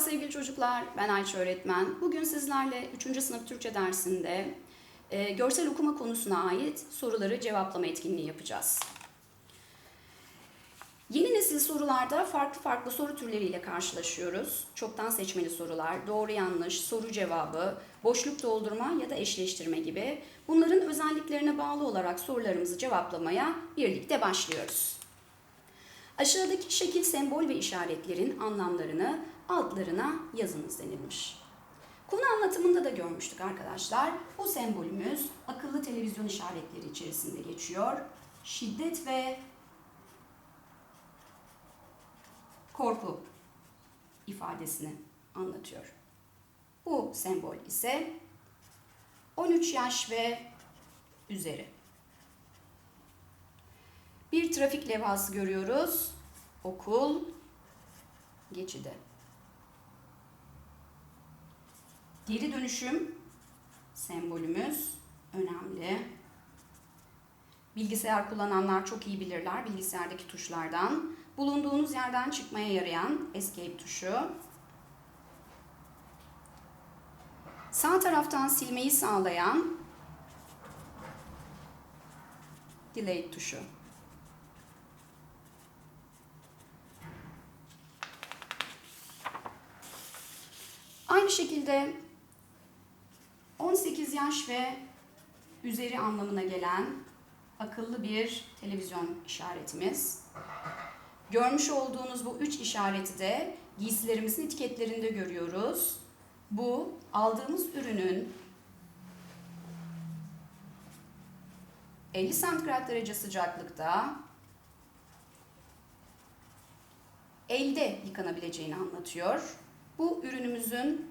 sevgili çocuklar, ben Ayça öğretmen. Bugün sizlerle 3. sınıf Türkçe dersinde e, görsel okuma konusuna ait soruları cevaplama etkinliği yapacağız. Yeni nesil sorularda farklı farklı soru türleriyle karşılaşıyoruz. Çoktan seçmeli sorular, doğru yanlış, soru cevabı, boşluk doldurma ya da eşleştirme gibi. Bunların özelliklerine bağlı olarak sorularımızı cevaplamaya birlikte başlıyoruz. Aşağıdaki şekil, sembol ve işaretlerin anlamlarını altlarına yazınız denilmiş. Konu anlatımında da görmüştük arkadaşlar. Bu sembolümüz akıllı televizyon işaretleri içerisinde geçiyor. Şiddet ve korku ifadesini anlatıyor. Bu sembol ise 13 yaş ve üzeri. Bir trafik levhası görüyoruz. Okul geçidi. Geri dönüşüm sembolümüz önemli. Bilgisayar kullananlar çok iyi bilirler bilgisayardaki tuşlardan. Bulunduğunuz yerden çıkmaya yarayan escape tuşu. Sağ taraftan silmeyi sağlayan delete tuşu. Aynı şekilde 18 yaş ve üzeri anlamına gelen akıllı bir televizyon işaretimiz. Görmüş olduğunuz bu üç işareti de giysilerimizin etiketlerinde görüyoruz. Bu aldığımız ürünün 50 santigrat derece sıcaklıkta elde yıkanabileceğini anlatıyor. Bu ürünümüzün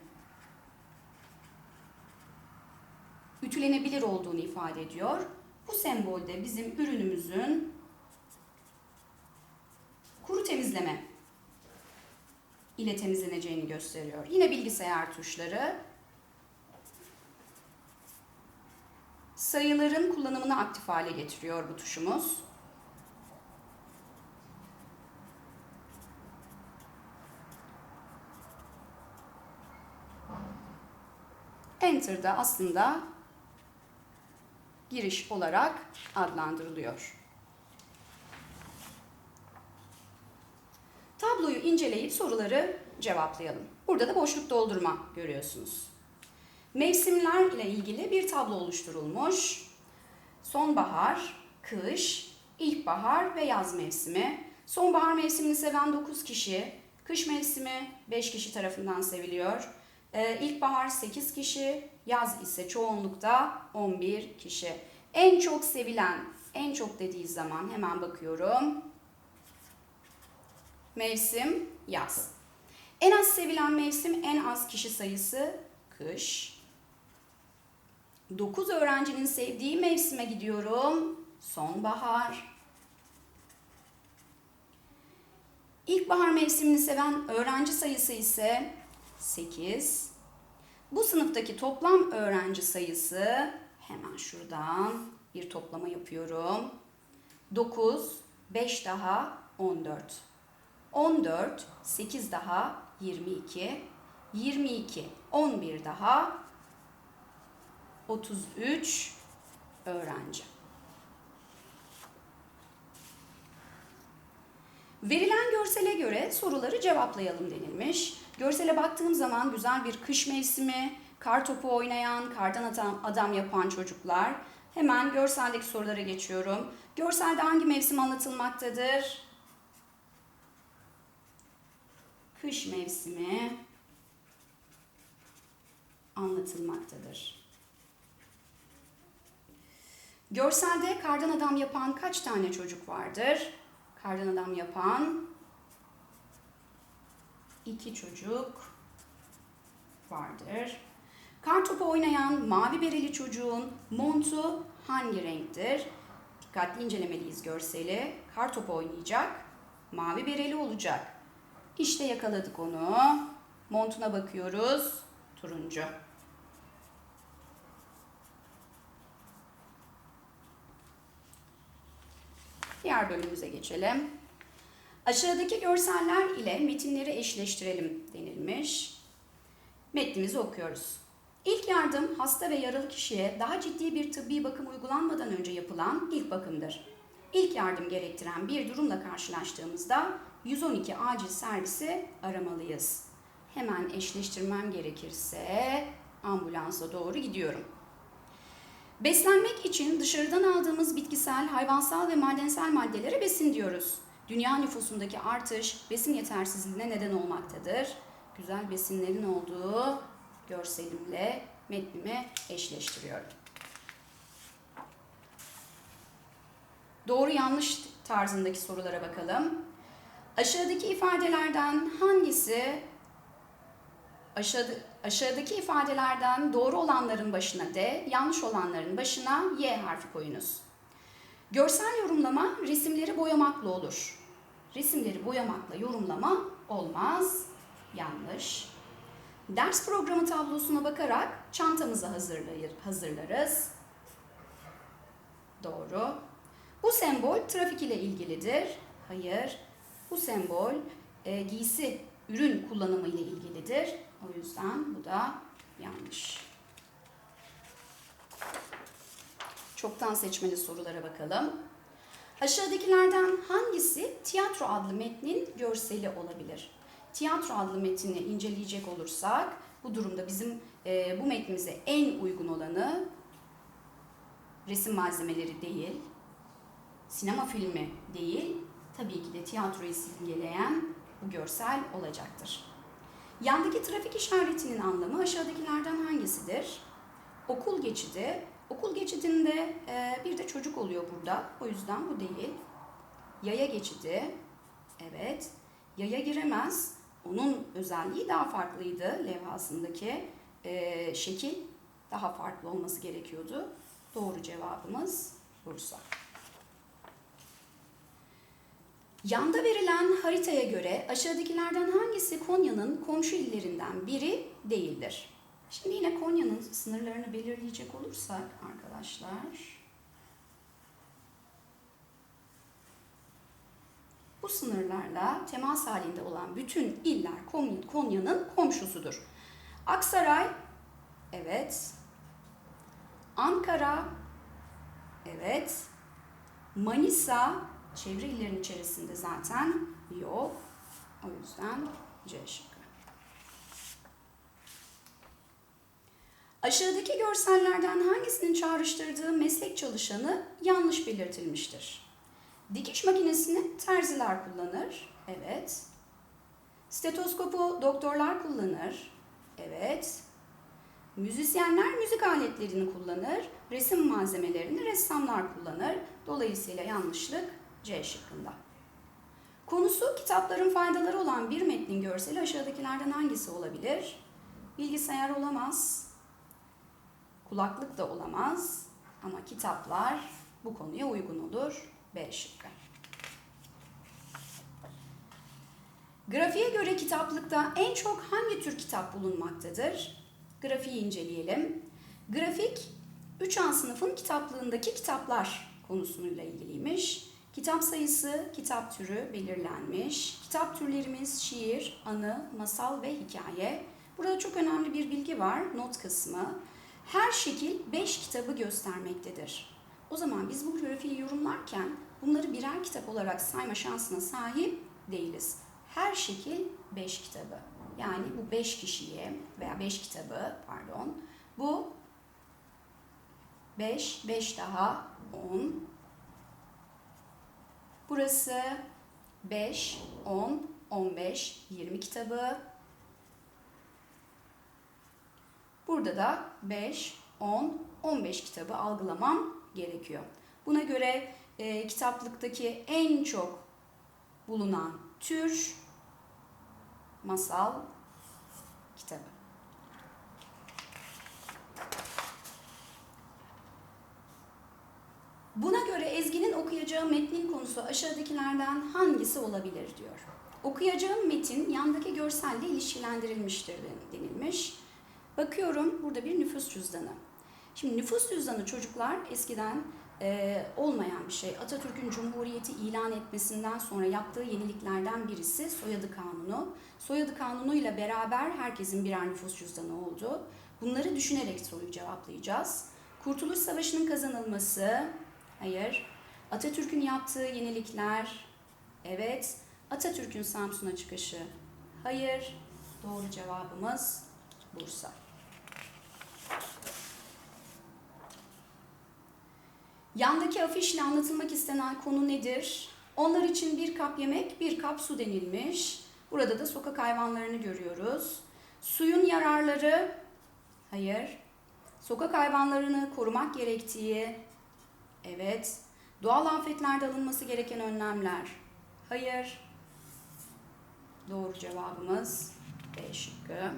ütülenebilir olduğunu ifade ediyor. Bu sembolde bizim ürünümüzün kuru temizleme ile temizleneceğini gösteriyor. Yine bilgisayar tuşları sayıların kullanımını aktif hale getiriyor bu tuşumuz. Enter da aslında giriş olarak adlandırılıyor. Tabloyu inceleyip soruları cevaplayalım. Burada da boşluk doldurma görüyorsunuz. Mevsimler ile ilgili bir tablo oluşturulmuş. Sonbahar, kış, ilkbahar ve yaz mevsimi. Sonbahar mevsimini seven 9 kişi, kış mevsimi 5 kişi tarafından seviliyor. Ee, ilkbahar 8 kişi, yaz ise çoğunlukta 11 kişi. En çok sevilen, en çok dediği zaman hemen bakıyorum. Mevsim yaz. En az sevilen mevsim en az kişi sayısı kış. 9 öğrencinin sevdiği mevsime gidiyorum. Sonbahar. İlkbahar mevsimini seven öğrenci sayısı ise 8. Bu sınıftaki toplam öğrenci sayısı hemen şuradan bir toplama yapıyorum. 9, 5 daha 14. 14, 8 daha 22, 22, 11 daha 33 öğrenci. Verilen görsele göre soruları cevaplayalım denilmiş. Görsele baktığım zaman güzel bir kış mevsimi, kar topu oynayan, kardan adam, adam yapan çocuklar. Hemen görseldeki sorulara geçiyorum. Görselde hangi mevsim anlatılmaktadır? Kış mevsimi anlatılmaktadır. Görselde kardan adam yapan kaç tane çocuk vardır? Kardan adam yapan iki çocuk vardır. Kar topu oynayan mavi bereli çocuğun montu hangi renktir? Dikkatli incelemeliyiz görseli. Kar topu oynayacak, mavi bereli olacak. İşte yakaladık onu. Montuna bakıyoruz. Turuncu. Diğer bölümümüze geçelim. Aşağıdaki görseller ile metinleri eşleştirelim denilmiş. Metnimizi okuyoruz. İlk yardım hasta ve yaralı kişiye daha ciddi bir tıbbi bakım uygulanmadan önce yapılan ilk bakımdır. İlk yardım gerektiren bir durumla karşılaştığımızda 112 acil servisi aramalıyız. Hemen eşleştirmem gerekirse ambulansa doğru gidiyorum. Beslenmek için dışarıdan aldığımız bitkisel, hayvansal ve madensel maddelere besin diyoruz. Dünya nüfusundaki artış besin yetersizliğine neden olmaktadır. Güzel besinlerin olduğu görselimle metnimi eşleştiriyorum. Doğru yanlış tarzındaki sorulara bakalım. Aşağıdaki ifadelerden hangisi aşağıda, aşağıdaki ifadelerden doğru olanların başına D, yanlış olanların başına Y harfi koyunuz. Görsel yorumlama resimleri boyamakla olur. Resimleri boyamakla yorumlama olmaz. Yanlış. Ders programı tablosuna bakarak çantamızı hazırlayır, hazırlarız. Doğru. Bu sembol trafik ile ilgilidir. Hayır. Bu sembol e, giysi, ürün kullanımı ile ilgilidir. O yüzden bu da yanlış. Çoktan seçmeli sorulara bakalım. Aşağıdakilerden hangisi tiyatro adlı metnin görseli olabilir? Tiyatro adlı metni inceleyecek olursak bu durumda bizim e, bu metnimize en uygun olanı resim malzemeleri değil, sinema filmi değil, tabii ki de tiyatroyu simgeleyen bu görsel olacaktır. Yandaki trafik işaretinin anlamı aşağıdakilerden hangisidir? Okul geçidi. Okul geçidinde e, bir de çocuk oluyor burada. O yüzden bu değil. Yaya geçidi. Evet. Yaya giremez. Onun özelliği daha farklıydı levhasındaki. E, şekil daha farklı olması gerekiyordu. Doğru cevabımız Bursa. Yanda verilen haritaya göre aşağıdakilerden hangisi Konya'nın komşu illerinden biri değildir? Şimdi yine Konya'nın sınırlarını belirleyecek olursak arkadaşlar bu sınırlarla temas halinde olan bütün iller Konya'nın komşusudur. Aksaray evet. Ankara evet. Manisa çevre illerin içerisinde zaten yok. O yüzden C şıkkı. Aşağıdaki görsellerden hangisinin çağrıştırdığı meslek çalışanı yanlış belirtilmiştir? Dikiş makinesini terziler kullanır. Evet. Stetoskopu doktorlar kullanır. Evet. Müzisyenler müzik aletlerini kullanır. Resim malzemelerini ressamlar kullanır. Dolayısıyla yanlışlık C şıkkında. Konusu kitapların faydaları olan bir metnin görseli aşağıdakilerden hangisi olabilir? Bilgisayar olamaz, kulaklık da olamaz ama kitaplar bu konuya uygun olur. B şıkkı. Grafiğe göre kitaplıkta en çok hangi tür kitap bulunmaktadır? Grafiği inceleyelim. Grafik 3A sınıfın kitaplığındaki kitaplar konusuyla ilgiliymiş. Kitap sayısı, kitap türü belirlenmiş. Kitap türlerimiz şiir, anı, masal ve hikaye. Burada çok önemli bir bilgi var, not kısmı. Her şekil 5 kitabı göstermektedir. O zaman biz bu grafiği yorumlarken bunları birer kitap olarak sayma şansına sahip değiliz. Her şekil 5 kitabı. Yani bu 5 kişiye veya 5 kitabı pardon. Bu 5, 5 daha 10, Burası 5, 10, 15, 20 kitabı. Burada da 5, 10, 15 kitabı algılamam gerekiyor. Buna göre e, kitaplıktaki en çok bulunan tür masal kitabı. Buna göre Ezgi'nin okuyacağı metnin konusu aşağıdakilerden hangisi olabilir diyor. Okuyacağım metin yandaki görselle ilişkilendirilmiştir denilmiş. Bakıyorum burada bir nüfus cüzdanı. Şimdi nüfus cüzdanı çocuklar eskiden e, olmayan bir şey. Atatürk'ün Cumhuriyeti ilan etmesinden sonra yaptığı yeniliklerden birisi soyadı kanunu. Soyadı kanunuyla beraber herkesin birer nüfus cüzdanı oldu. Bunları düşünerek soruyu cevaplayacağız. Kurtuluş Savaşı'nın kazanılması, hayır. Atatürk'ün yaptığı yenilikler, evet. Atatürk'ün Samsun'a çıkışı, hayır. Doğru cevabımız Bursa. Yandaki afişle anlatılmak istenen konu nedir? Onlar için bir kap yemek, bir kap su denilmiş. Burada da sokak hayvanlarını görüyoruz. Suyun yararları, hayır. Sokak hayvanlarını korumak gerektiği, evet. Doğal afetlerde alınması gereken önlemler, hayır. Doğru cevabımız B şıkkı.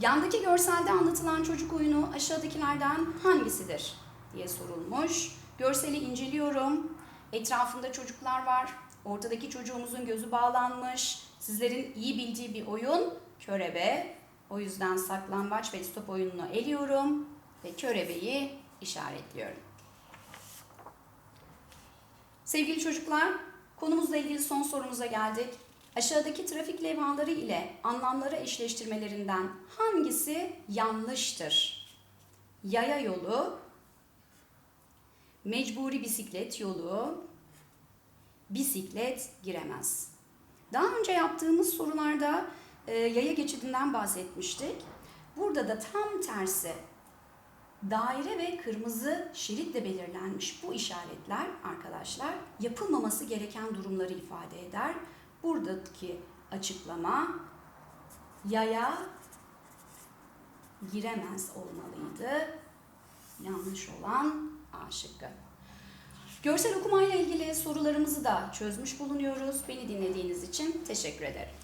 Yandaki görselde anlatılan çocuk oyunu aşağıdakilerden hangisidir diye sorulmuş. Görseli inceliyorum. Etrafında çocuklar var. Ortadaki çocuğumuzun gözü bağlanmış. Sizlerin iyi bildiği bir oyun körebe. O yüzden saklambaç ve stop oyununu eliyorum ve körebeyi işaretliyorum. Sevgili çocuklar, konumuzla ilgili son sorumuza geldik. Aşağıdaki trafik levhaları ile anlamları eşleştirmelerinden hangisi yanlıştır? Yaya yolu, mecburi bisiklet yolu, bisiklet giremez. Daha önce yaptığımız sorularda e, yaya geçidinden bahsetmiştik. Burada da tam tersi daire ve kırmızı şeritle belirlenmiş bu işaretler arkadaşlar yapılmaması gereken durumları ifade eder. Buradaki açıklama yaya giremez olmalıydı. Yanlış olan A şıkkı. Görsel okumayla ilgili sorularımızı da çözmüş bulunuyoruz. Beni dinlediğiniz için teşekkür ederim.